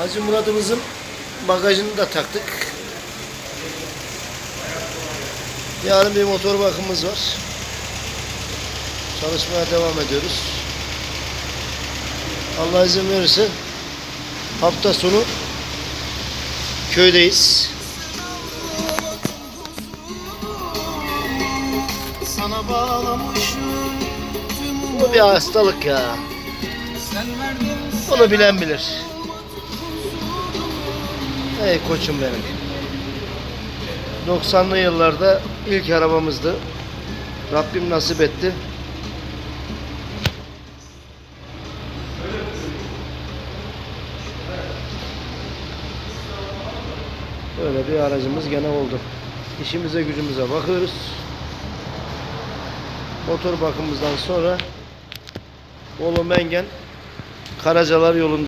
Hacı Murat'ımızın bagajını da taktık. Yarın bir motor bakımımız var. Çalışmaya devam ediyoruz. Allah izin verirse hafta sonu köydeyiz. Sana bağlamışım Bu bir hastalık ya. Onu bilen bilir. Ey koçum benim. 90'lı yıllarda ilk arabamızdı. Rabbim nasip etti. Böyle bir aracımız gene oldu. İşimize gücümüze bakıyoruz. Motor bakımımızdan sonra Bolu Mengen Karacalar yolunda